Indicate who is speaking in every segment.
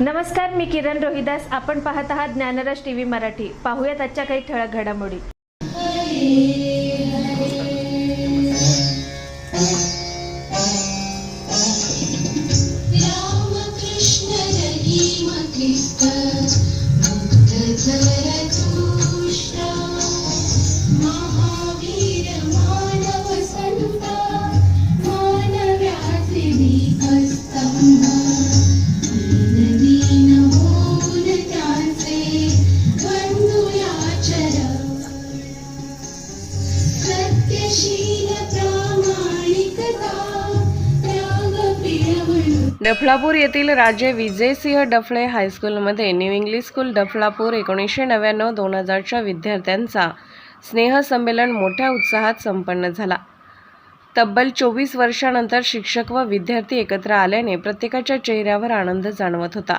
Speaker 1: नमस्कार मी किरण रोहिदास. आपण पाहत आहात ज्ञानराज टी व्ही मराठी. पाहूयात आजच्या काही ठळक घडामोडी.
Speaker 2: रामकृष्ण रहीम
Speaker 3: डफळापूर येथील राजे विजयसिंह डफळे हायस्कूलमध्ये न्यू इंग्लिश स्कूल डफळापूर एकोणीसशे नव्याण्णव दोन हजारच्या विद्यार्थ्यांचा स्नेहसंमेलन मोठ्या उत्साहात संपन्न झाला. तब्बल चोवीस वर्षानंतर शिक्षक व विद्यार्थी एकत्र आल्याने प्रत्येकाच्या चेहऱ्यावर आनंद जाणवत होता.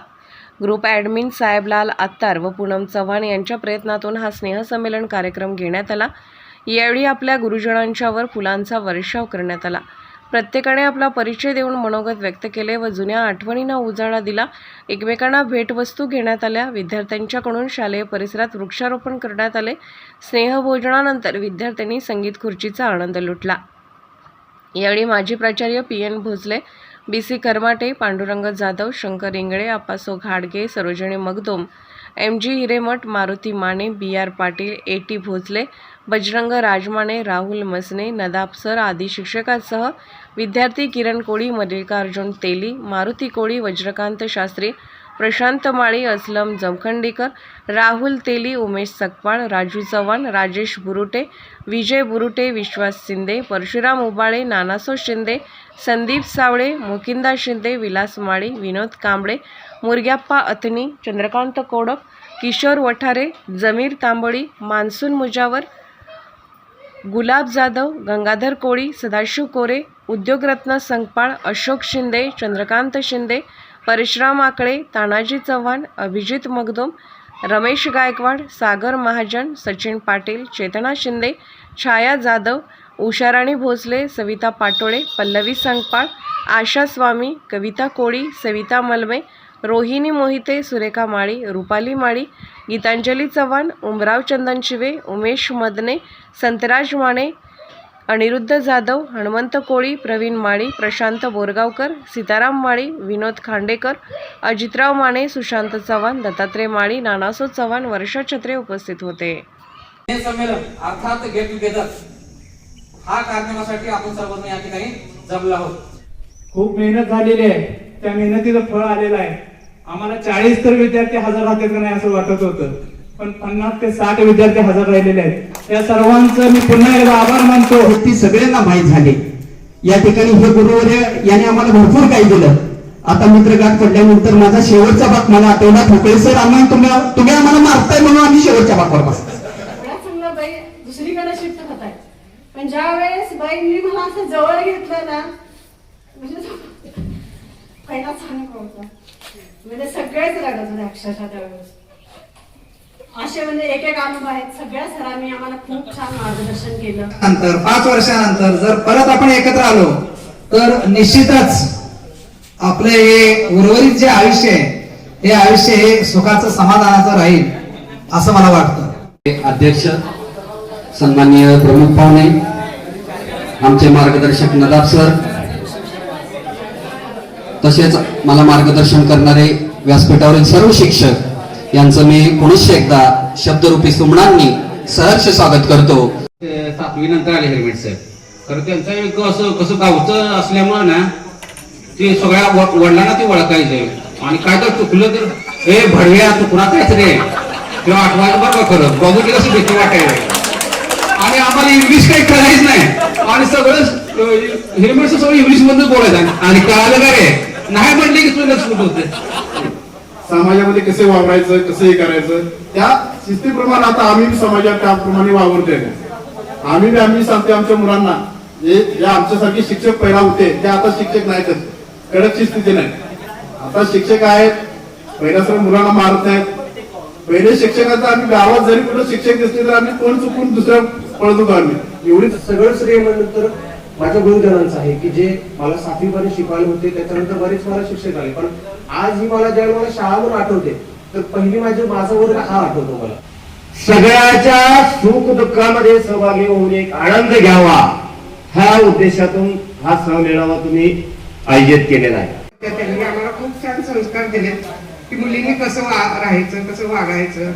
Speaker 3: ग्रुप ॲडमिन साहेबलाल आत्तार व पूनम चव्हाण यांच्या प्रयत्नातून हा स्नेहसंमेलन कार्यक्रम घेण्यात आला. यावेळी आपल्या गुरुजनांच्यावर फुलांचा वर्षाव करण्यात आला. प्रत्येकाने आपला परिचय देऊन मनोगत व्यक्त केले व जुन्या आठवणींना उजाळा दिला. एकमेकांना भेटवस्तू घेण्यात आल्या. विद्यार्थ्यांच्याकडून शालेय परिसरात वृक्षारोपण करण्यात आले. स्नेहभोजनानंतर विद्यार्थ्यांनी संगीत खुर्चीचा आनंद लुटला. यावेळी माजी प्राचार्य P. N. Bhosale B. C. Karmate Pandurang Jadhav Shankar Ingle Aapaso घाडगे Sarojini Magdum M G Hiremath Maruti Mane B R Patil A T Bhosale Bajrang Rajmane Rahul Masne Nadab sir आदी शिक्षकांसह विद्यार्थी किरण कोळी मल्लिकार्जुन तेली मारुती कोळी वज्रकांत शास्त्री प्रशांत माळी असलम जमखंडीकर राहुल तेली उमेश सकपाळ राजू चव्हाण राजेश बुरुटे विजय बुरुटे विश्वास शिंदे परशुराम उबाळे नानासो शिंदे संदीप सावळे मुकिंदा शिंदे विलास माळी विनोद कांबळे मुरग्याप्पा अथनी चंद्रकांत कोडक किशोर वठारे जमीर तांबळी मान्सून मुजावर गुलाब जाधव गंगाधर कोळी सदाशिव कोरे उद्योगरत्न संगपाळ अशोक शिंदे चंद्रकांत शिंदे परशुराम आकळे तानाजी चव्हाण अभिजित मगदुम रमेश गायकवाड सागर महाजन सचिन पाटील चेतना शिंदे छाया जाधव उषाराणी भोसले सविता पाटोळे पल्लवी संकपाळ आशा स्वामी कविता कोळी सविता मलमे रोहिणी मोहिते सुरेखा माळी रुपाली माळी गीतांजली चव्हाण उमराव चंदन शिवे उमेश मदने संतराज माने अनिरुद्ध जाधव हनुमंत कोळी प्रवीण माळी प्रशांत बोरगावकर सीताराम माळी विनोद खांडेकर अजितराव माने सुशांत चव्हाण दत्तात्रय माळी नानासो चव्हाण वर्षा छत्रे उपस्थित होते.
Speaker 4: हे संमेलन अर्थात गेट टुगेदर हा कार्यक्रमासाठी आपण सर्वजण या ठिकाणी जमलो आहोत.
Speaker 5: खूप मेहनत झालेली आहे. त्या मेहनतीचं फळ आलेलं आहे. आम्हाला चाळीस तर विद्यार्थी हजर राहतात का नाही असं वाटत होतं. पण पन्नास ते साठ विद्यार्थी हजर राहिलेले आहेत. त्या सर्वांचं मी पुन्हा एकदा आभार मानतो.
Speaker 6: गोष्टी सगळ्यांना माहीत झाली. या ठिकाणी हे गुरुवर्य याने आम्हाला भरपूर काही दिलं. आता मित्रगाठ पडल्यानंतर माझा शेवटचा भाग मला आठवला. ठोकळे सर आम्हाला तुम्ही तुम्ही आम्हाला मारताय म्हणून आम्ही शेवटच्या भागावर बसतो
Speaker 7: एवढ्या चांगला बाई दुसरीकडे शिफ्ट होत आहे पण ज्या वेळेस बाईंनी मला असं जवळ घेतलं ना म्हणजे पहिला छान होता म्हणजे सगळेच रडत होते अक्षरशः त्यावेळेस. असे म्हणजे एक एक अनुभव आहेत. सगळ्या सरांनी आम्हाला खूप छान मार्गदर्शन केलं.
Speaker 6: नंतर पाच वर्षानंतर जर परत आपण एकत्र आलो तर निश्चितच आपले हे उर्वरित जे आयुष्य आहे हे आयुष्य हे सुखाचं समाधानाचं राहील असं मला वाटतं.
Speaker 8: अध्यक्ष सन्माननीय प्रमुख पाहुणे आमचे मार्गदर्शक नदाब सर तसेच मला मार्गदर्शन करणारे व्यासपीठावरील सर्व शिक्षक यांचं मी पुनश्च एकदा शब्दरूपी सुमणांनी सहर्ष स्वागत करतो.
Speaker 9: सातवी नंतर आले हेल्मेट साहेब खरं त्यांचं एक असं कसं गावचं असल्यामुळं ना ते सगळ्या वडिलांना ते ओळखायचे. आणि काय तर चुकलं तर हे भडव्या चुकणार काय रे. किंवा आठवायला बरं खरं? बघू की कशी भीती वाटायला. आणि आम्हाला इंग्लिश काही कळायच नाही. आणि सगळं हेल्मेट सगळं इंग्लिश मधून बोलायचं. आणि कळालं काय नाही म्हणले की तुला सुट होते.
Speaker 10: समाजामध्ये कसे वावरायचं कसं हे करायचं त्या शिस्तीप्रमाणे आता आम्ही समाजात त्याप्रमाणे वावरतोय. आम्ही बी आम्ही सांगतो आमच्या मुलांना जे जे आमच्यासारखे शिक्षक पहिला होते ते आता शिक्षक नाहीतच कडक शिस्तीचे नाही आता शिक्षक आहेत पहिल्या सर्व मुलांना मारत आहेत पहिले शिक्षकाचा आम्ही गावात जरी कुठं शिक्षक दिसले तर आम्ही कोण चुकून दुसऱ्या पळत होतो आम्ही?
Speaker 11: सगळं श्रेय म्हणलं तर माझ्या गुरुजनांचं आहे की जे मला सातवीपर्यंत शिकवायला होते त्याच्यानंतर बरेच मला शिक्षक आले पण आज ही मला ज्यावेळी मला शाळा आठवते तर पहिली माझी माझा वर्ग हा आठवतो मला.
Speaker 12: सगळ्याच्या सुख दुःखामध्ये सहभागी होऊन एक आनंद घ्यावा. ह्या उद्देशातून हा सहमेळावा तुम्ही आयोजित केलेला आहे.
Speaker 13: त्या त्यांनी आम्हाला खूप छान संस्कार दिले की मुलींनी कसं वा राहायचं कसं वागायचं.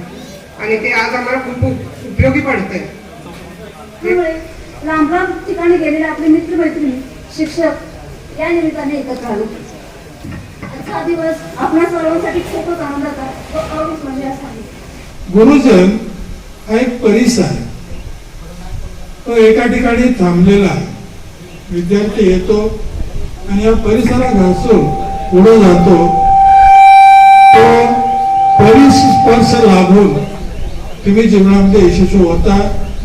Speaker 13: आणि ते आज आम्हाला खूप उपयोगी पडतंय.
Speaker 7: त्यामुळे लांब लांब ठिकाणी गेलेले आपले मित्र मैत्रिणी शिक्षक या निमित्ताने एकत्र आलो. आजचा दिवस आपल्या सर्वांसाठी खूपच आनंदाचा व अवघड म्हणजे असा आहे.
Speaker 5: गुरुजन हा एक परिसर आहे. तो एका ठिकाणी थांबलेला आहे. विद्यार्थी येतो आणि या परिसरात घासून पुढे जातो. तो परिस्पर्श लाभून तुम्ही जीवनामध्ये यशस्वी होता.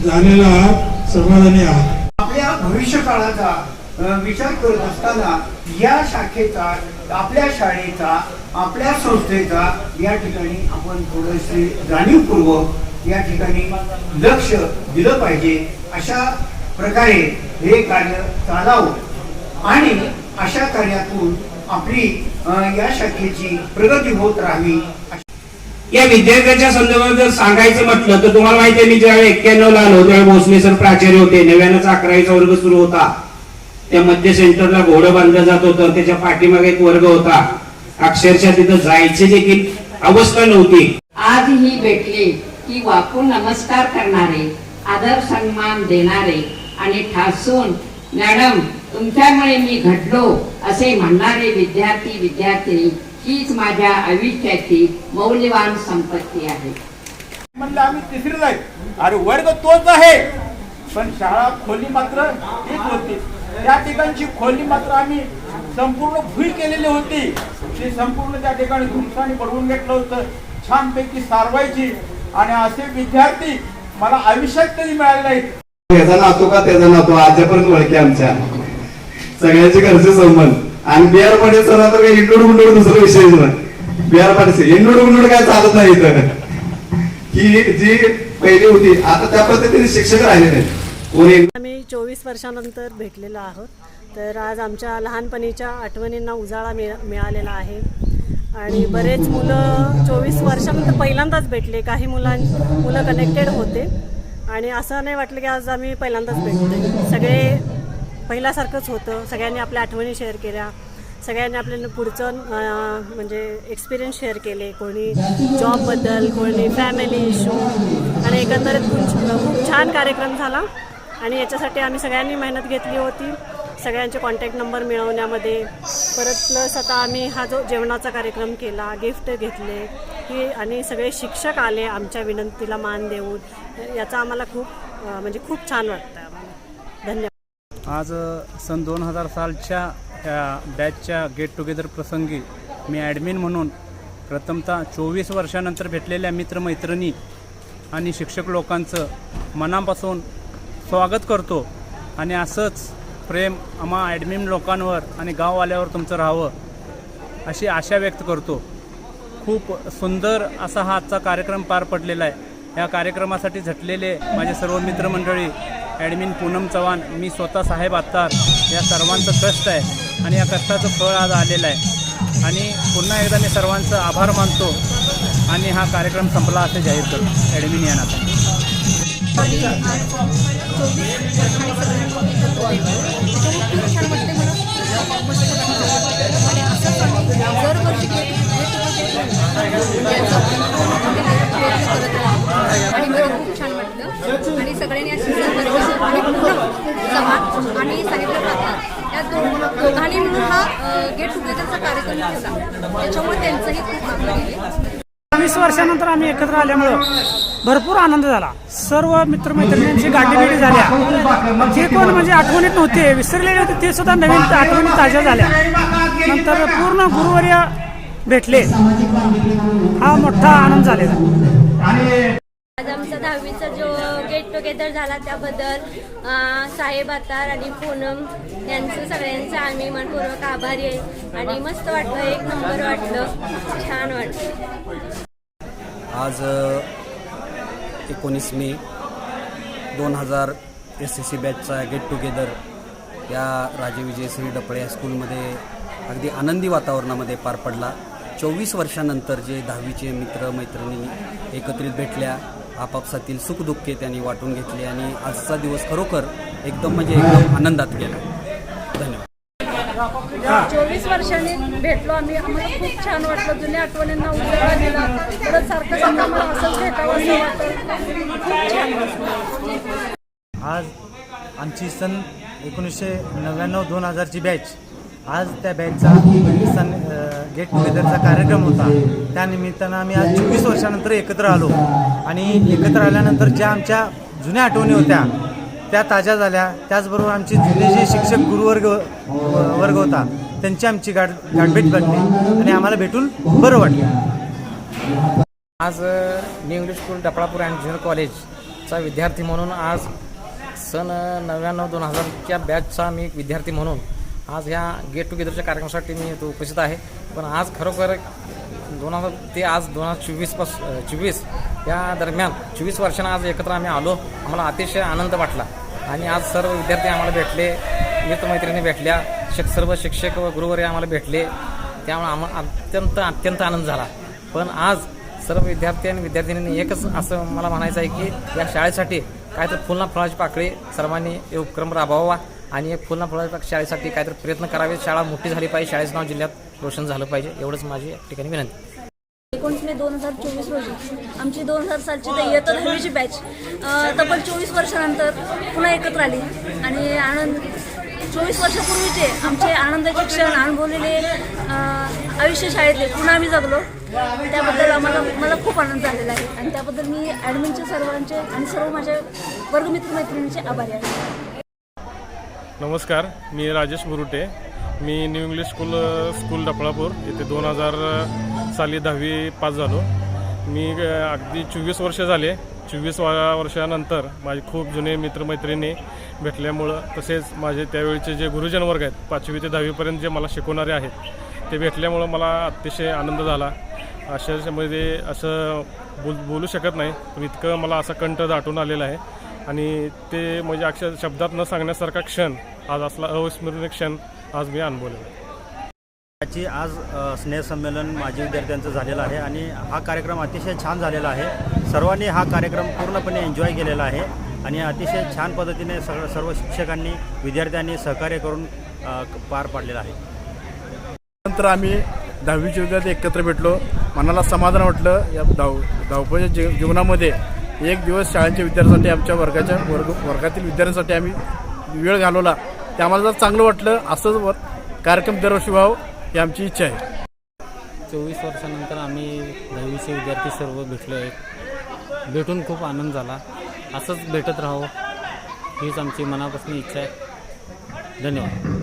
Speaker 5: झालेला आहात समाधानी आहात.
Speaker 12: आपल्या भविष्य काळाचा विचार करत असताना या शाखेचा आपल्या शाळेचा आपल्या संस्थेचा या ठिकाणी आपण थोडेसे जाणीवपूर्वक या ठिकाणी लक्ष दिलं पाहिजे. अशा प्रकारे हे कार्य चालावं. आणि अशा कार्यातून आपली या शाखेची प्रगती होत राहावी.
Speaker 9: या विद्यार्थ्याच्या संदर्भात जर सांगायचं म्हटलं तर तुम्हाला माहिती आहे मी ज्यावेळी एक्क्याण्णव ला आलो त्यावेळी भोसले सर प्राचार्य होते. नव्यानंच अकरावीचा वर्ग सुरू होता. त्या मध्य सेंटरला घोडं बांधलं जात होतं. त्याच्या पाठीमागे एक वर्ग होता. अक्षरशः तिथं जायचे देखील अवस्था नव्हती.
Speaker 13: आज ही भेटले की वाकून नमस्कार करणारे आदर सन्मान देणारे आणि ठासून मॅडम तुमच्यामुळे मी घडलो असे म्हणणारे विद्यार्थी विद्यार्थिनी हीच माझ्या आयुष्याची मौल्यवान संपत्ती आहे.
Speaker 10: म्हणलं आम्ही तिसरी जाईल अरे वर्ग तोच आहे. पण शाळा खोली मात्र हीच होती. त्या ठिकाणची खोली मात्र आम्ही संपूर्ण भुई केलेली होती. ती संपूर्ण त्या ठिकाणी धुमसाने पडवून घेतलं होतं. छानपैकी सारवायची. आणि असे विद्यार्थी मला आयुष्यात कधी मिळाले नाहीत.
Speaker 11: याचा नातो का? त्याचा नातो आजपर्यंत ओळखी आमच्या. सगळ्याचे घरचे संबंध. आणि बिहार पाटील सर आता काही इंडोड गुंडोड दुसरा विषय नाही. बिहार पाटील इंडोड गुंडोड काय चालत नाही इथं. ही जी पहिली होती आता त्या पद्धतीने शिक्षक राहिले नाही कोणी
Speaker 7: आम्ही चोवीस वर्षानंतर भेटलेलो आहोत. तर आज आमच्या लहानपणीच्या आठवणींना उजाळा मिळालेला आहे. आणि बरेच मुलं चोवीस वर्षानंतर पहिल्यांदाच भेटले. काही मुलां मुलं कनेक्टेड होते. आणि असं नाही वाटलं की आज आम्ही पहिल्यांदाच भेटतो सगळे पहिल्यासारखंच होतं. सगळ्यांनी आपल्या आठवणी शेअर केल्या. सगळ्यांनी आपल्या पुढचं म्हणजे एक्सपिरियन्स शेअर केले. कोणी जॉबबद्दल कोणी फॅमिली इशू आणि एकंदरीत खूप खूप छान कार्यक्रम झाला. आणि याच्यासाठी आम्ही सगळ्यांनी मेहनत घेतली होती. सगळ्यांचे कॉन्टॅक्ट नंबर मिळवण्यामध्ये. परत प्लस आता आम्ही हा जो जेवणाचा कार्यक्रम केला गिफ्ट घेतले. की आणि सगळे शिक्षक आले आमच्या विनंतीला मान देऊन. याचा आम्हाला खूप म्हणजे खूप छान वाटतं.
Speaker 5: आज सन दोन हजार सालच्या ह्या बॅचच्या गेट टुगेदर प्रसंगी मी ॲडमिन म्हणून प्रथमतः चोवीस वर्षानंतर भेटलेल्या मित्रमैत्रिणी आणि शिक्षक लोकांचं मनापासून स्वागत करतो. आणि असंच प्रेम आम्हा ॲडमिन लोकांवर आणि गाववाल्यावर तुमचं राहावं अशी आशा व्यक्त करतो. खूप सुंदर असा हा आजचा कार्यक्रम पार पडलेला आहे. या कार्यक्रमासाठी झटलेले माझे सर्व मित्रमंडळी ॲडमिन पूनम चव्हाण मी स्वतः साहेब आत्तार या सर्वांचं कष्ट आहे आणि या कष्टाचं फळ आज आलेलं आहे. आणि पुन्हा एकदा मी सर्वांचं आभार मानतो आणि हा कार्यक्रम संपला असे जाहीर करतो. ॲडमिन या नात्याने.
Speaker 2: आणि मला खूप छान वाटलं आणि सगळ्यांनी अशी सहकार्य आणि साहित्य प्रकार या दोन दोघांनी मिळून हा गेट टुगेदरचा कार्यक्रम ठेवला त्याच्यामुळे त्यांचंही खूप आभार आहे.
Speaker 5: वीस वर्षानंतर आम्ही एकत्र आल्यामुळं भरपूर आनंद झाला. सर्व मित्रमैत्रिणींची गाठीभेटी झाल्या. जे कोण म्हणजे आठवणीत नव्हते विसरलेले होते ते सुद्धा नवीन आठवणी ताज्या झाल्या. नंतर पूर्ण गुरुवर्य भेटले. हा मोठा आनंद झालेला.
Speaker 2: आज आमचा दहावीचा जो गेट टुगेदर झाला त्याबद्दल साहेब आतार आणि पूनम यांचं सगळ्यांचं आम्ही मनपूर्वक आभारी आहे. आणि मस्त वाटलं एक नंबर वाटलं. छान वाटलं.
Speaker 11: आज एकोणीस मे दोन हजार एस एस सी बॅचचा गेट टुगेदर
Speaker 8: या राजे विजयश्री डपळे स्कूलमध्ये अगदी आनंदी वातावरणामध्ये पार पडला. चोवीस वर्षानंतर जे दहावीचे मित्र मैत्रिणी एकत्रित भेटल्या आपापसातील सुखदुःखे त्यांनी वाटून घेतले आणि आजचा दिवस खरोखर एकदम म्हणजे एकदम आनंदात गेला. धन्यवाद.
Speaker 14: चोवीस वर्षांनी भेटलो आम्ही. आम्हाला खूप छान वाटलं. जुन्या आठवणींना उजाळा दिला. परत सारखं सारखं मला असंच भेटावं असं वाटतं खूप छान वाटलं.
Speaker 15: आज आमची सन एकोणीसशे नव्याण्णव दोन हजारची बॅच आज त्या बॅचचा सन गेट टुगेदरचा कार्यक्रम होता. त्यानिमित्तानं आम्ही आज चोवीस वर्षानंतर एकत्र आलो. आणि एकत्र आल्यानंतर ज्या आमच्या जुन्या आठवणी होत्या त्या ताज्या झाल्या. त्याचबरोबर आमचे जुने जे शिक्षक गुरुवर्ग वर्ग होता त्यांची आमची गाठ गाठभेट घडली आणि आम्हाला भेटून बरं वाटलं.
Speaker 16: आज new English school Dafalapur and junior कॉलेजचा विद्यार्थी म्हणून आज सन नव्याण्णव दोन हजारच्या बॅचचा मी एक विद्यार्थी म्हणून आज ह्या गेट टुगेदरच्या कार्यक्रमासाठी मी तो उपस्थित आहे. पण आज खरोखर दोन हजार ते आज दोन हजार चोवीसपास चोवीस या दरम्यान चोवीस वर्षांना आज एकत्र आम्ही आलो. आम्हाला अतिशय आनंद वाटला. आणि आज सर्व विद्यार्थी आम्हाला भेटले मित्रमैत्रिणी भेटल्या शिक सर्व शिक्षक व गुरुवर्य आम्हाला भेटले. त्यामुळे आम्हाला अत्यंत अत्यंत आनंद झाला. पण आज सर्व विद्यार्थी आणि विद्यार्थिनींनी एकच असं मला म्हणायचं आहे की या शाळेसाठी काय तर फुलना फळाची पाकळी सर्वांनी उपक्रम राबवावा. आणि एक फुलना शाळेसाठी काहीतरी प्रयत्न करावे. शाळा मोठी झाली पाहिजे. शाळेचं नाव जिल्ह्यात रोशन झालं पाहिजे. एवढंच माझी या ठिकाणी विनंती.
Speaker 17: एकोणीस मे दोन हजार चोवीस रोजी. आमची दोन हजार सालची तर इयत्ता दहावीची बॅच तब्बल चोवीस वर्षानंतर पुन्हा एकत्र आली. आणि आनंद चोवीस वर्षापूर्वीचे आमचे आनंदाचे क्षण अनुभवलेले आयुष्य शाळेतले. पुन्हा आम्ही जगलो. त्याबद्दल आम्हाला मला खूप आनंद झालेला आहे. आणि त्याबद्दल मी ॲडमिनचे सर्वांचे आणि सर्व माझ्या वर्गमित्र मैत्रिणींचे आभारी आहे.
Speaker 15: नमस्कार मी राजेश बुरुटे मी new English school school Dafalapur येथे दोन हजार साली दहावी पास झालो. मी अगदी चोवीस वर्ष झाले. चोवीस वर्षानंतर माझे खूप जुने मित्रमैत्रिणी भेटल्यामुळं तसेच माझे त्यावेळीचे जे गुरुजन वर्ग आहेत पाचवी ते दहावीपर्यंत जे मला शिकवणारे आहेत ते भेटल्यामुळं मला अतिशय आनंद झाला. अशामध्ये असं बोल बोलू शकत नाही पण इतकं मला असा कंठ दाटून आलेला आहे. आणि ते म्हणजे अक्षर शब्दात न सांगण्यासारखा क्षण आज असला अविस्मरणीय क्षण आज मी अनुभवलेला आहे. याची आज स्नेहसंमेलन माजी विद्यार्थ्यांचं झालेलं आहे आणि हा कार्यक्रम अतिशय छान झालेला आहे. सर्वांनी हा कार्यक्रम पूर्णपणे एन्जॉय केलेला आहे आणि अतिशय छान पद्धतीने सगळं सर्व शिक्षकांनी विद्यार्थ्यांनी सहकार्य करून पार पाडलेला आहे.
Speaker 10: नंतर आम्ही दहावीचे विद्यार्थी एकत्र भेटलो. मनाला समाधान वाटलं. या धाव धावपळीच्या जी जीवनामध्ये एक दिवस शाळेच्या विद्यार्थ्यांसाठी आमच्या वर्गाच्या वर्ग वर्गातील विद्यार्थ्यांसाठी आम्ही वेळ घालवला. ते आम्हाला जर चांगलं वाटलं असंच वर कार्यक्रम दरवर्षी व्हावं ही आमची इच्छा आहे.
Speaker 16: चोवीस वर्षानंतर आम्ही दहावीचे विद्यार्थी सर्व भेटलो आहेत भेटून खूप आनंद झाला. असंच भेटत राहावं हीच आमची मनापासून इच्छा आहे. धन्यवाद.